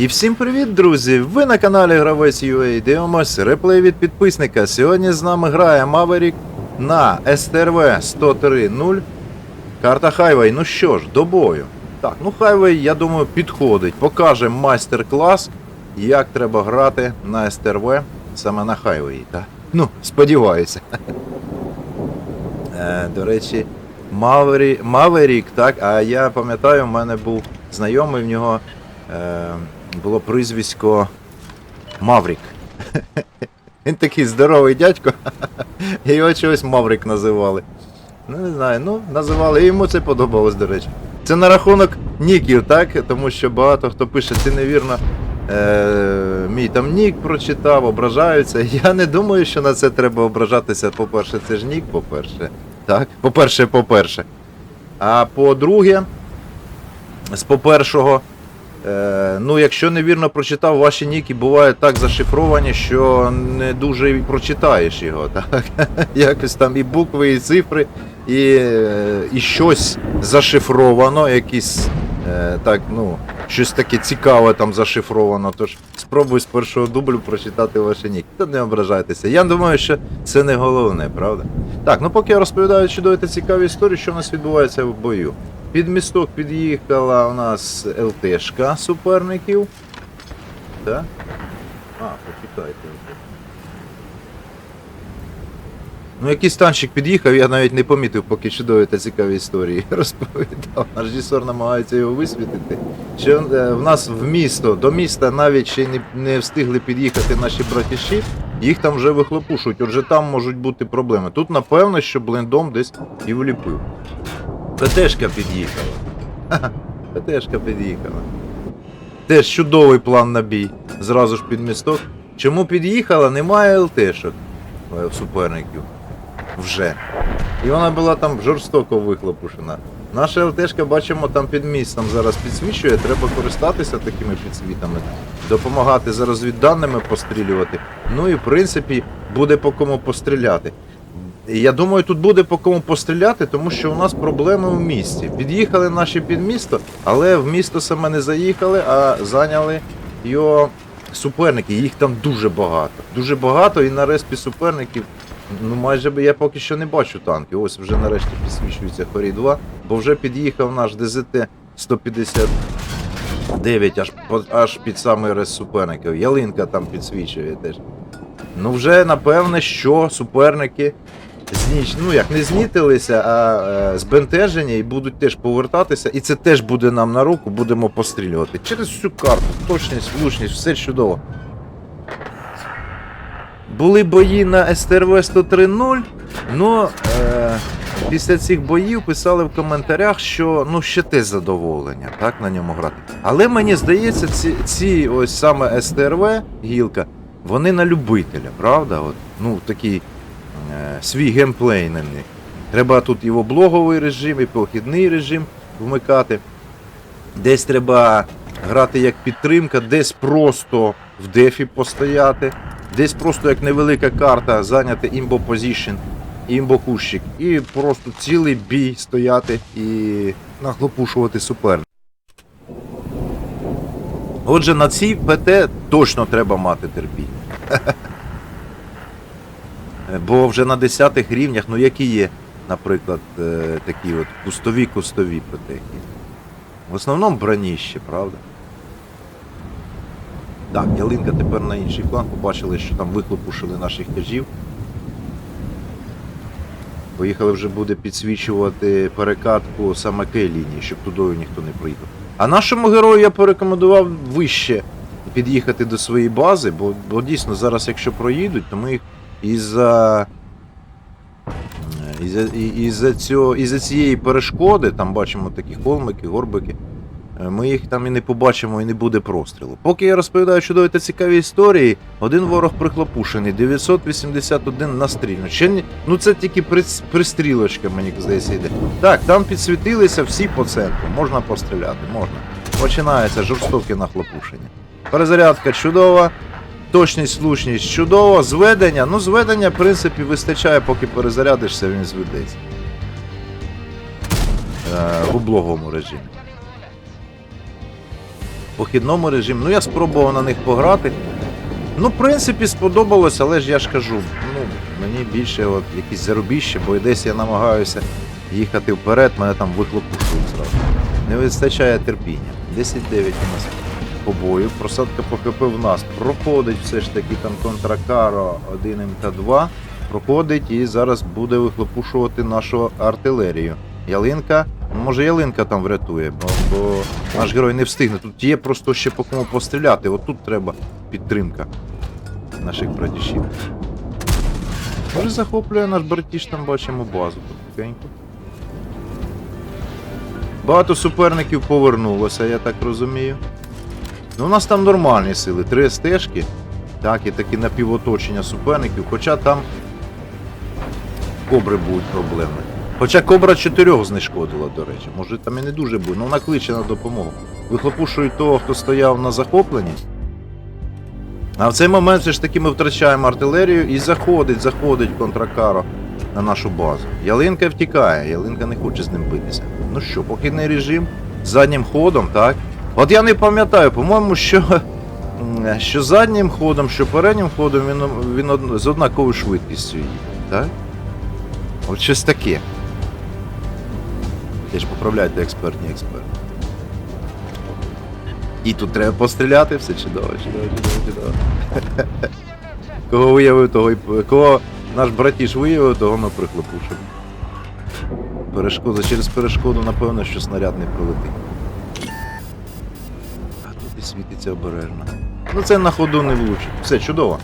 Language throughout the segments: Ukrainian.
І всім привіт, друзі! Ви на каналі Гравець UA. Дивимось реплей від підписника. Сьогодні з нами грає Maverick на STRV 103.0. Карта Highway. Ну що ж, до бою. Так, ну Highway, я думаю, підходить. Покаже майстер-клас, як треба грати на STRV саме на. Так? Ну, сподіваюся. Е, до речі, Maverick, так, а я пам'ятаю, в мене був знайомий в нього е, було прізвисько Маврік. Він такий здоровий дядько, і його чогось Маврик називали. Ну, не знаю, ну, називали, і йому це подобалось, до речі. Це на рахунок ніків, так? Тому що багато хто пише, ти невірно. Е, мій там нік прочитав, ображаються. Я не думаю, що на це треба ображатися. По-перше, це ж нік, по-перше. Так? По-перше, по-перше. А по-друге, з по-першого, е, ну, якщо невірно прочитав, ваші ніки бувають так зашифровані, що не дуже і прочитаєш його. Так? Якось там і букви, і цифри, і, е, і щось зашифровано, якісь е, так, ну, щось таке цікаве там зашифровано. Тож спробуй з першого дублю прочитати ваші ніки. Та не ображайтеся. Я думаю, що це не головне, правда? Так, ну поки я розповідаю чудові та цікаві історії, що у нас відбувається в бою. Під місток під'їхала у нас ЛТшка суперників. Так? А, почекайте. Ну, якийсь танчик під'їхав, я навіть не помітив, поки чудові та цікаві історії розповідав. Наш намагається його висвітити. Що е, в нас в місто, до міста навіть ще не, не встигли під'їхати наші братіші, їх там вже вихлопушують, отже там можуть бути проблеми. Тут, напевно, що блендом десь і вліпив. ПТшка під'їхала. ПТшка під'їхала. Теж чудовий план на бій. Зразу ж під місток. Чому під'їхала? Немає ЛТшок е, суперників. Вже. І вона була там жорстоко вихлопушена. Наша ЛТшка, бачимо, там під містом зараз підсвічує, треба користатися такими підсвітами, допомагати за розвідданими пострілювати. Ну і в принципі буде по кому постріляти. Я думаю, тут буде по кому постріляти, тому що у нас проблеми в місті. Під'їхали наші під місто, але в місто саме не заїхали, а зайняли його суперники. Їх там дуже багато. Дуже багато, і на респі суперників. Ну, майже я поки що не бачу танки. Ось вже нарешті підсвічується Хорі 2, бо вже під'їхав наш ДЗТ 159 аж, аж під самий рез суперників. Ялинка там підсвічує теж. Ну вже напевне, що суперники зніч... ну як не знітилися, а е, збентежені і будуть теж повертатися. І це теж буде нам на руку, будемо пострілювати. Через всю карту, точність, влучність, все чудово. Були бої на СТРВ 103.0, но е, після цих боїв писали в коментарях, що ну ще те задоволення, так, на ньому грати. Але мені здається, ці, ці ось саме СТРВ гілка, вони на любителя, правда? От, ну, такий е, свій геймплей на них. Треба тут і в облоговий режим, і похідний режим вмикати. Десь треба грати як підтримка, десь просто в дефі постояти, десь просто як невелика карта зайняти імбо позішн, імбо кущик, і просто цілий бій стояти і нахлопушувати суперника. Отже, на цій ПТ точно треба мати терпіння. Бо вже на 10 рівнях, ну які є, наприклад, е, такі от кустові кустові ПТ. В основному броніще, правда? Так, ялинка тепер на інший план. Побачили, що там вихлопушили наших тяжів. Поїхали вже буде підсвічувати перекатку саме К-лінії, щоб тудою ніхто не проїхав. А нашому герою я порекомендував вище під'їхати до своєї бази, бо, бо дійсно зараз, якщо проїдуть, то ми їх із-за. е, Із-за, із-за, із-за цієї перешкоди, там бачимо такі холмики, горбики, е, ми їх там і не побачимо, і не буде прострілу. Поки я розповідаю чудові та цікаві історії, один ворог прихлопушений, 981 настрільно. Ще ну це тільки пристрілочка, мені здається, йде. Так, там підсвітилися всі по центру, можна постріляти, можна. Починається жорстоке нахлопушення. Перезарядка чудова. Точність, влучність чудово. Зведення. Ну, зведення, в принципі, вистачає, поки перезарядишся, він зведеться. Е, в облоговому режимі. похідному режимі. Ну, я спробував на них пограти. Ну, в принципі, сподобалось, але ж я ж кажу, ну, мені більше от якісь зарубіще, бо десь я намагаюся їхати вперед, мене там вихлопушують зразу. Не вистачає терпіння. 10-9 у нас по бою. Просадка по нас проходить все ж таки там контракаро 1 МК2. Проходить і зараз буде вихлопушувати нашу артилерію. Ялинка. Може ялинка там врятує, бо, бо наш герой не встигне. Тут є просто ще по кому постріляти. От тут треба підтримка наших братішів. Може захоплює наш братіш, там бачимо базу потихеньку. Багато суперників повернулося, я так розумію. Ну, у нас там нормальні сили, три стежки, так, і такі напівоточення суперників, хоча там кобри будуть проблеми. Хоча кобра чотирьох знешкодила, до речі. Може там і не дуже буде, ну вона кличе на допомогу. Вихлопушують того, хто стояв на захопленні. А в цей момент все ж таки ми втрачаємо артилерію і заходить, заходить контракаро на нашу базу. Ялинка втікає, ялинка не хоче з ним битися. Ну що, похідний режим заднім ходом, так? От я не пам'ятаю, по-моєму, що, що заднім ходом, що переднім ходом він, він з однаковою швидкістю їде, так? От щось таке. Теж поправляйте експертні експерти. І тут треба постріляти, все чудово, чудово, чудово, чудово. Кого виявив, того п- кого наш братіш виявив, того ми прихлопушимо. Перешкода через перешкоду, напевно, що снаряд не пролетить. І світиться обережно. Ну це на ходу не влучить. Все, чудово.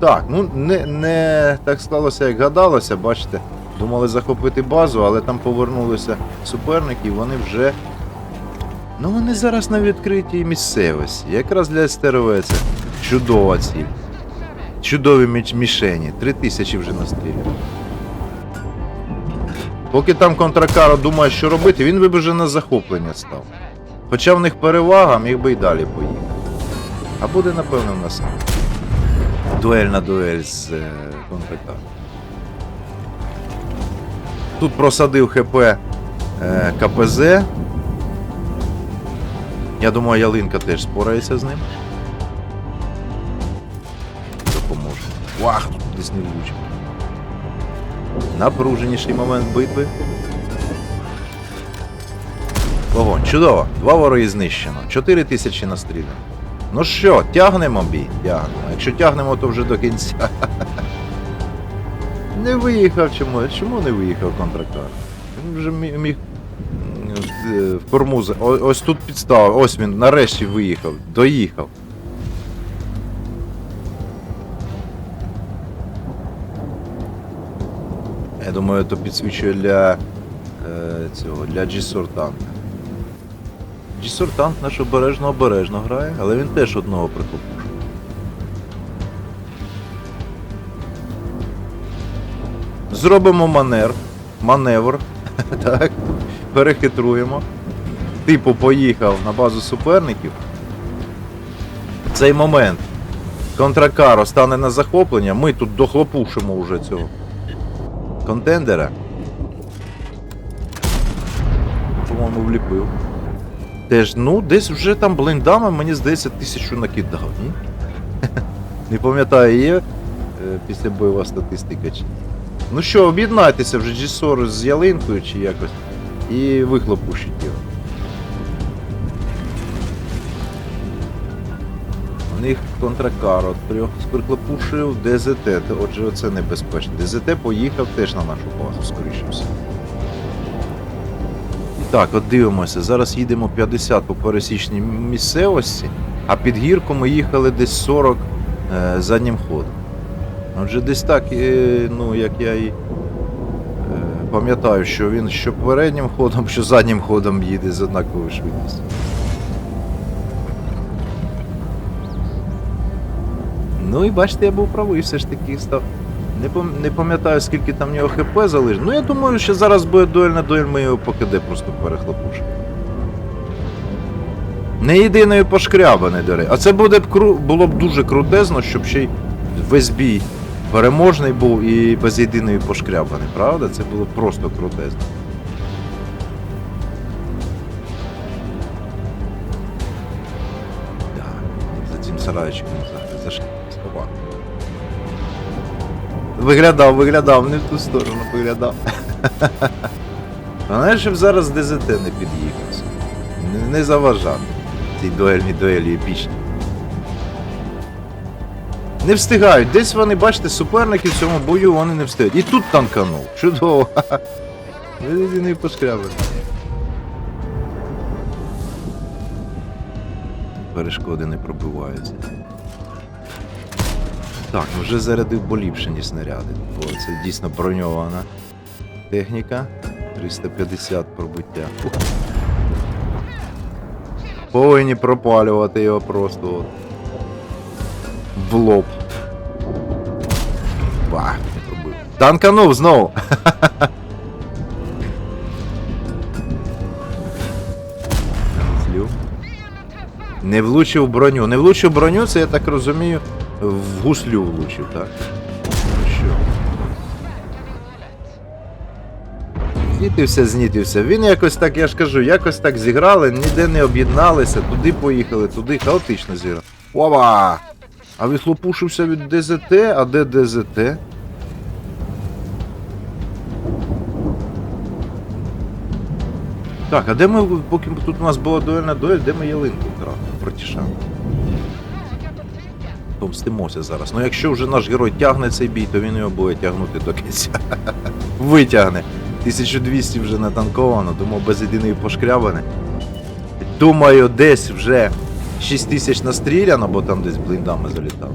Так, ну не, не так склалося, як гадалося, бачите. Думали захопити базу, але там повернулися суперники, і вони вже. Ну вони зараз на відкритій місцевості. Якраз для СТРВ це чудова ціль. Чудові мішені. Три тисячі вже настріляно. Поки там контракаро думає, що робити, він би вже на захоплення став. Хоча в них перевага, міг би й далі поїхати. А буде, напевно, в нас дуель на дуель з е, контракаром. Тут просадив ХП е, КПЗ. Я думаю, ялинка теж спорається з ним. Допоможе. Вах, десь не влучив. Напруженіший момент битви. Вогонь. Чудово. Два вороги знищено. Чотири тисячі настріляно. Ну що, тягнемо бій? Тягнемо. Якщо тягнемо, то вже до кінця. Не виїхав чому? Чому не виїхав контрактор? Він вже міг, е, в корму. Ось тут підставив. Ось він нарешті виїхав. Доїхав. Я думаю, то підсвічує для е, цього, для G-Sor танка. Наш обережно обережно грає, але він теж одного прихопив. Зробимо манер, маневр, так, перехитруємо. Типу поїхав на базу суперників. В цей момент контракаро стане на захоплення, ми тут дохлопушимо вже цього контендера. По-моєму, вліпив. Теж, ну, десь вже там блиндами, мені здається, тисячу накидав, ні? Не пам'ятаю, є е, після бойова статистика чи. Ну що, об'єднайтеся вже G40 з ялинкою чи якось. І вихлопушіть його. У них контракаро трьох приклопушив ДЗТ, отже оце небезпечно. ДЗТ поїхав теж на нашу базу, скоріше все. Так, от дивимося, зараз їдемо 50 по пересічній місцевості, а під гірку ми їхали десь 40 е, заднім ходом. Отже, десь так, е, ну, як я і е, пам'ятаю, що він що переднім ходом, що заднім ходом їде з однаковою швидкістю. Ну і бачите, я був правий, все ж таки став. Не, пам'ятаю, скільки там в нього ХП залишилось. Ну я думаю, що зараз буде дуель на дуель, ми його по КД просто перехлопушимо. Не єдиною пошкрябаний, до речі. А це буде б кру... було б дуже крутезно, щоб ще й весь бій переможний був і без єдиної пошкрябаний, правда? Це було просто крутезно. назад. За ш... сховав. Виглядав, виглядав, не в ту сторону виглядав. Знаєш, щоб зараз ДЗТ не під'їхався. Не, заважав. Цій дуельній дуелі епічній. Не встигають. Десь вони, бачите, суперники в цьому бою вони не встигають. І тут танканув. Чудово. Не пошкрябив. Перешкоди не пробиваються. Так, ну вже зарядив поліпшені снаряди. Бо це дійсно броньована техніка. 350 пробиття. Ух. Повинні пропалювати його просто от. В лоб. Бах, не пробив. Танканув знову. Не влучив броню. Не влучив броню, це я так розумію, в гуслю влучив, так. Що? Знітився, знітився. Він якось так, я ж кажу, якось так зіграли, ніде не об'єдналися, туди поїхали, туди хаотично зіграли. Ова! А відхлопушився від ДЗТ, а де ДЗТ? Так, а де ми, поки тут у нас була дуельна дуель, де ми ялинку вкрали? Братішан. Помстимося зараз. Ну якщо вже наш герой тягне цей бій, то він його буде тягнути до кінця. Витягне. 1200 вже натанковано, тому без єдиної пошкрябини. Думаю, десь вже 6000 настріляно, бо там десь блиндами залітав.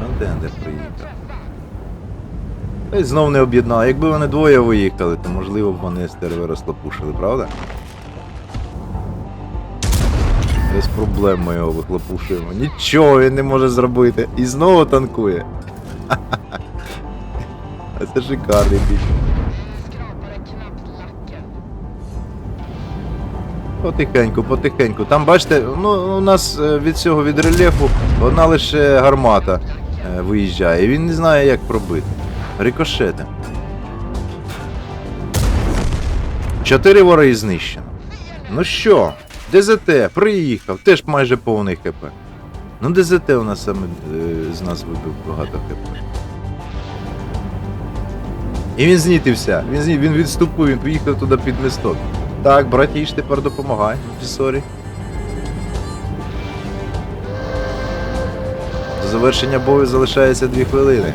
Контендер приїхав. Та й знов не об'єднали. Якби вони двоє виїхали, то можливо б вони стерви розхлопушили, правда? Без проблем ми його вихлопушуємо. Нічого він не може зробити. І знову танкує. А це шикарний бій. Потихеньку, потихеньку. Там бачите, ну у нас е, від цього від рельєфу одна лише гармата е, виїжджає. Він не знає, як пробити. Рикошети. Чотири вори знищено. Ну що, ДЗТ приїхав, теж майже повний ХП. Ну, ДЗТ у нас саме е, з нас вибив багато ХП. І він знітився, він, зні... він відступив, він поїхав туди під місток. Так, братіш, тепер допомагай, сорі. До завершення бою залишається 2 хвилини.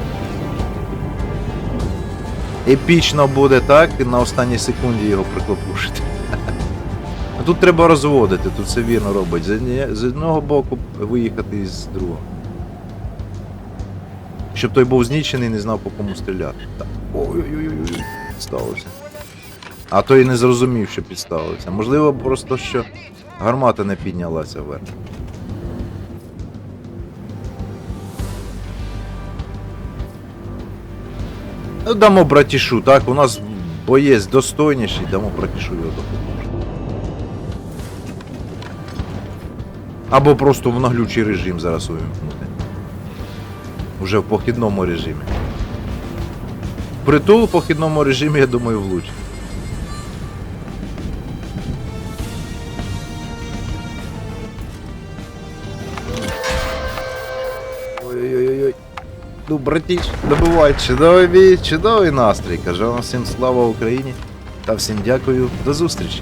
Епічно буде так, на останній секунді його приклопушити. Тут треба розводити, тут все вірно робить. З, одного боку виїхати і з другого. Щоб той був знічений і не знав по кому стріляти. Ой-ой-ой, підставився. А той не зрозумів, що підставився. Можливо, просто що гармата не піднялася вверх. Ну, дамо братішу, так? У нас боєць достойніший, дамо братішу його допоможе. Або просто в наглючий режим зараз увімкнути. Уже в похідному режимі. Притул в похідному режимі, я думаю, влучить. Ой-ой-ой. Ну, братіч, добивай, чудовий бій, чудовий настрій. Кажу вам всім слава Україні та всім дякую. До зустрічі.